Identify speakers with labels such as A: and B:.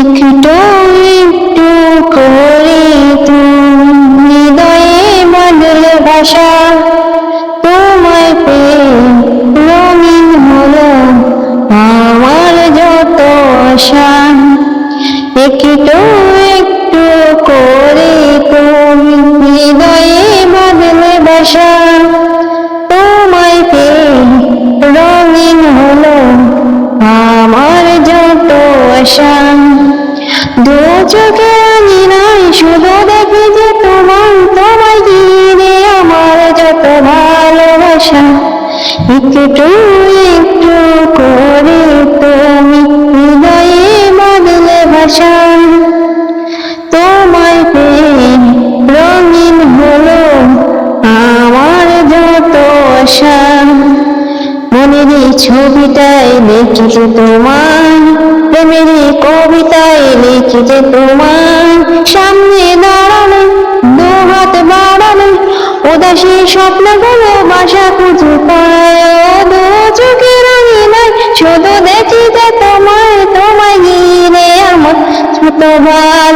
A: একটু একটু করে হৃদয়ে বাঁধলে বাসা। তোমায় পেয়ে রঙিন হলো আমার যত আশা। একটু একটু করে তুমি হৃদয়ে বাঁধলে বাসা। তোমায় পেয়ে রঙিন হলো আমার যত আশা। দু চোখে আমি নাই শুধু দেখি যে তোমার তোমায় ঘিরে আমার যত ভালোবাসা। একটু একটু করে তুমি হৃদয়ে বাদলে ভাষা। তোমায় পেয়ে রঙিন হলো আমার যত আশা। মনের এই ছবিটায় লিখিতে তোমার প্রেমের কবিতায় লিখি যে তোমার সামনে দাঁড়ানো দু হাত বাড়ালে উদাসী স্বপ্নগুলো বাসা খুঁজে পায়। আমি নাই শুধু দেখি যে তোমায় তোমায় ঘিরে আমার ছোট ভালো